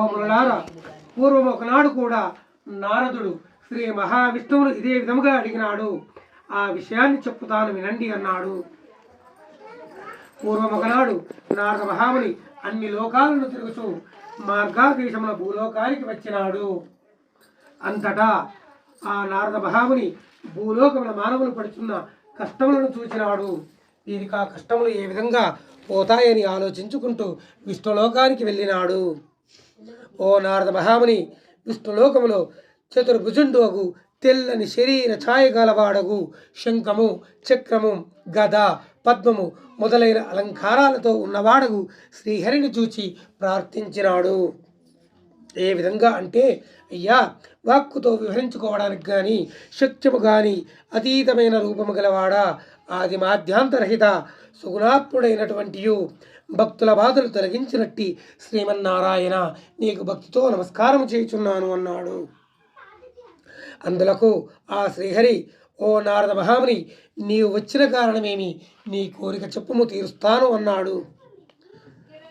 ఓములారా పూర్వం ఒకనాడు కూడా నారదుడు శ్రీ మహావిష్ణువును ఇదే విధముగా అడిగినాడు. ఆ విషయాన్ని చెప్పుతాను వినండి అన్నాడు. పూర్వం ఒకనాడు నారద మహాముని అన్ని లోకాలను తిరుగుతూ మార్గాదేశముల భూలోకానికి వచ్చినాడు. అంతటా ఆ నారద మహాముని భూలోకముల మానవులు పడుతున్న కష్టములను చూచినాడు. దీనికి ఆ కష్టములు ఏ విధంగా పోతాయని ఆలోచించుకుంటూ విష్ణులోకానికి వెళ్ళినాడు. ఓ నారద మహాముని విష్ణులోకములో చతుర్భుజుండు అగు తెల్లని శరీర ఛాయ గలవాడగు శంఖము చక్రము గద పద్మము మొదలైన అలంకారాలతో ఉన్నవాడగు శ్రీహరిని చూచి ప్రార్థించినాడు. ఏ విధంగా అంటే అయ్యా వాక్కుతో వివరించుకోవడానికి కానీ శక్యము కానీ అతీతమైన రూపము గలవాడా? ఆది మాధ్యాంతరహిత సుగుణాత్ముడైనటువంటి భక్తుల బాధలు తొలగించినట్టి శ్రీమన్నారాయణ నీకు భక్తితో నమస్కారం చేయుచున్నాను అన్నాడు. అందులకు ఆ శ్రీహరి ఓ నారద మహాముని నీవు వచ్చిన కారణమేమి? నీ కోరిక చెప్పుము తీరుస్తాను అన్నాడు.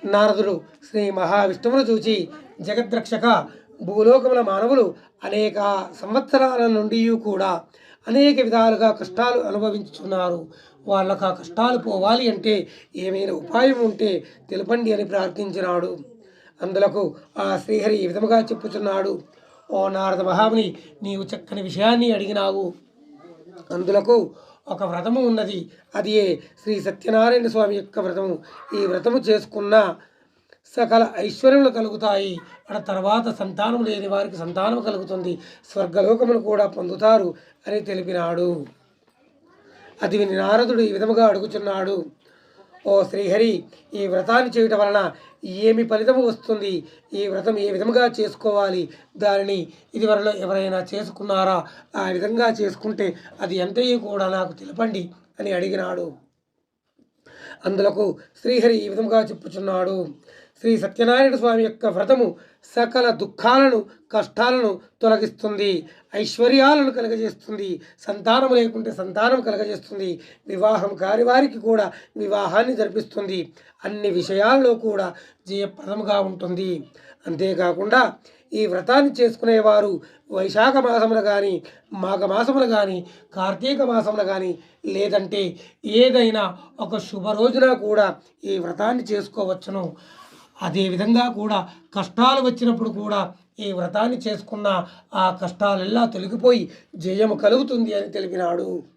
నారదుడు శ్రీ మహావిష్ణువును చూచి జగద్రక్షక భూలోకముల మానవులు అనేక సంవత్సరాల నుండి కూడా అనేక విధాలుగా కష్టాలు అనుభవించుతున్నారు. వాళ్ళకు ఆ కష్టాలు పోవాలి అంటే ఏమైనా ఉపాయం ఉంటే తెలపండి అని ప్రార్థించినాడు. అందులకు ఆ శ్రీహరి ఈ విధముగా చెప్పుచున్నాడు. ఓ నారద మహాముని నీవు చక్కని విషయాన్ని అడిగినావు. అందులకు ఒక వ్రతము ఉన్నది. అది శ్రీ సత్యనారాయణ స్వామి యొక్క వ్రతము. ఈ వ్రతము చేసుకున్న సకల ఐశ్వర్యములు కలుగుతాయి. అక్కడ తర్వాత సంతానం లేని వారికి సంతానం కలుగుతుంది. స్వర్గలోకములు కూడా పొందుతారు అని తెలిపినాడు. అది విని నారదుడు ఈ విధముగా అడుగుచున్నాడు. ఓ శ్రీహరి ఈ వ్రతాన్ని చేయటం వలన ఏమి ఫలితము వస్తుంది? ఈ వ్రతం ఏ విధముగా చేసుకోవాలి? దానిని ఇదివరలో ఎవరైనా చేసుకున్నారా? ఆ విధంగా చేసుకుంటే అది ఎంతయో కూడా నాకు తెలపండి అని అడిగినాడు. అందులకు శ్రీహరి ఈ విధముగా చెప్పుచున్నాడు. శ్రీ సత్యనారాయణ స్వామి యొక్క వ్రతము సకల దుఃఖాలను కష్టాలను తొలగిస్తుంది. ఐశ్వర్యాలను కలగజేస్తుంది. సంతానం లేకుంటే సంతానం కలగజేస్తుంది. వివాహం కాని వారికి కూడా వివాహాన్ని జరిపిస్తుంది. అన్ని విషయాల్లో కూడా జయప్రదముగా ఉంటుంది. అంతేకాకుండా ఈ వ్రతాన్ని చేసుకునేవారు. వైశాఖ మాసములు కానీ మాఘమాసములు కానీ కార్తీక మాసములు కానీ లేదంటే ఏదైనా ఒక శుభ రోజున కూడా ఈ వ్రతాన్ని చేసుకోవచ్చును. అదేవిధంగా కూడా కష్టాలు వచ్చినప్పుడు కూడా ఈ వ్రతాన్ని చేసుకున్న ఆ కష్టాలెల్లా తొలగిపోయి జయము కలుగుతుంది అని తెలిపినాడు.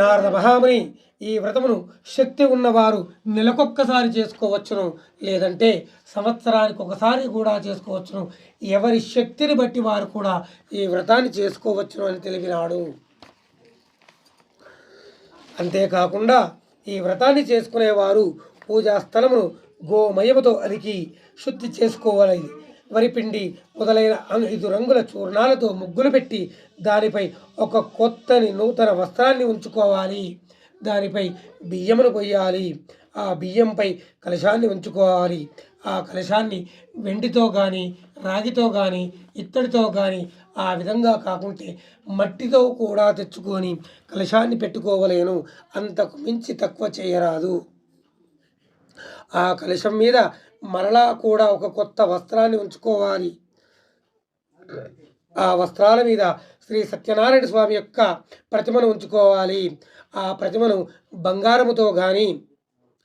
నారద మహాముని ఈ వ్రతమును శక్తి ఉన్నవారు నెలకొక్కసారి చేసుకోవచ్చును. లేదంటే సంవత్సరానికి ఒకసారి కూడా చేసుకోవచ్చును. ఎవరి శక్తిని బట్టి వారు కూడా ఈ వ్రతాన్ని చేసుకోవచ్చును అని తెలిపినాడు. అంతేకాకుండా ఈ వ్రతాన్ని చేసుకునేవారు పూజా స్థలమును గోమయముతో అలికి శుద్ధి చేసుకోవాలి. వరిపిండి మొదలైన ఐదు రంగుల చూర్ణాలతో ముగ్గులు పెట్టి దానిపై ఒక కొత్తని నూతన వస్త్రాన్ని ఉంచుకోవాలి. దానిపై బియ్యమును కొయ్యాలి. ఆ బియ్యంపై కలశాన్ని ఉంచుకోవాలి. ఆ కలశాన్ని వెండితో కానీ రాగితో కానీ ఇత్తడితో కానీ ఆ విధంగా కాకుంటే మట్టితో కూడా తెచ్చుకొని కలశాన్ని పెట్టుకోవలేను. అంతకు మించి తక్కువ చేయరాదు. ఆ కలశం మీద మరలా కూడా ఒక కొత్త వస్త్రాన్ని ఉంచుకోవాలి. ఆ వస్త్రాల మీద శ్రీ సత్యనారాయణ స్వామి యొక్క ప్రతిమను ఉంచుకోవాలి. ఆ ప్రతిమను బంగారముతో కానీ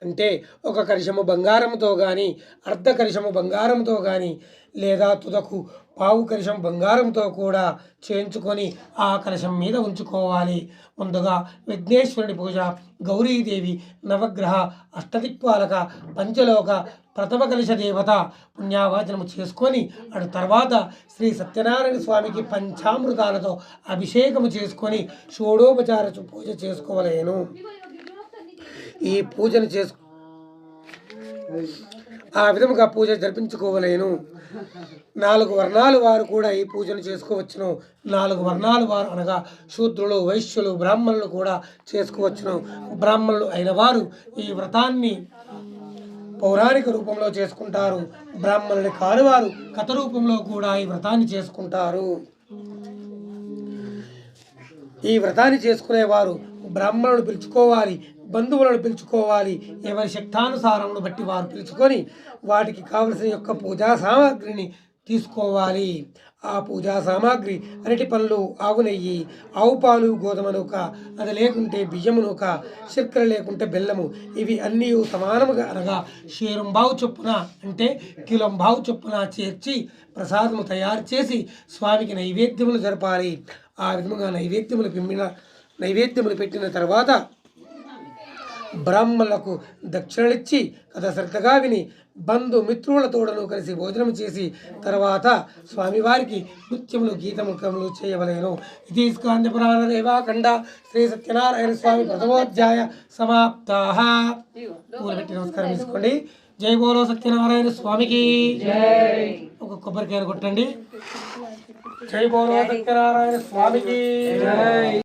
అంటే ఒక కలశము బంగారముతో కానీ అర్ధ కలశము బంగారంతో కానీ లేదా తుదకు పావు కలశం బంగారంతో కూడా చేయించుకొని ఆ కలశం మీద ఉంచుకోవాలి. ముందుగా విఘ్నేశ్వరుడి పూజ గౌరీదేవి నవగ్రహ అష్టదిక్పాలక పంచలోక ప్రథమ కలశ దేవత పుణ్యావాచనము చేసుకొని అటు తర్వాత శ్రీ సత్యనారాయణ స్వామికి పంచామృతాలతో అభిషేకము చేసుకొని షోడోపచార పూజ చేసుకోవలేను. ఈ పూజను చేసు ఆ విధముగా పూజ జరిపించుకోవలేను. నాలుగు వర్ణాలు వారు కూడా ఈ పూజను చేసుకోవచ్చును. నాలుగు వర్ణాలు వారు అనగా శూద్రులు వైశ్యులు బ్రాహ్మణులు కూడా చేసుకోవచ్చును. బ్రాహ్మణులు అయిన వారు ఈ వ్రతాన్ని పౌరాణిక రూపంలో చేసుకుంటారు. బ్రాహ్మణుని కానివారు కథ రూపంలో కూడా ఈ వ్రతాన్ని చేసుకుంటారు. ఈ వ్రతాన్ని చేసుకునేవారు. బ్రాహ్మణులు పిలుచుకోవాలి బంధువులను పిలుచుకోవాలి ఎవరి శక్తానుసారమును బట్టి వారు పిలుచుకొని వాటికి కావలసిన యొక్క పూజా సామాగ్రిని తీసుకోవాలి. ఆ పూజా సామాగ్రి అరటి పనులు ఆవు నెయ్యి ఆవు పాలు గోధుమ నూక అది లేకుంటే బియ్యము నూక శర్కర లేకుంటే బెల్లము ఇవి అన్నీ సమానముగా అనగా షేరంబావు చొప్పున అంటే కిలంబావు చొప్పున చేర్చి ప్రసాదము తయారు చేసి స్వామికి నైవేద్యములు జరపాలి. ఆ విధముగా నైవేద్యములు పిమ్మిన నైవేద్యములు పెట్టిన తర్వాత బ్రాహ్మణులకు దక్షిణలిచ్చి కథ శ్రద్ధగా విని బంధు మిత్రులతోడను కలిసి భోజనం చేసి తర్వాత స్వామివారికి నృత్యములు గీతముఖములు చేయవలేను. ఇది స్కాందపురాణ రేవాఖండ శ్రీ సత్యనారాయణ స్వామి ప్రథమోధ్యాయ సమాప్తా పూలబెట్టి నమస్కారం తీసుకోండి జై బోలో సత్యనారాయణ స్వామికి. ఒక కొబ్బరికాయలు కొట్టండి. జై బోలో సత్యనారాయణ స్వామికి.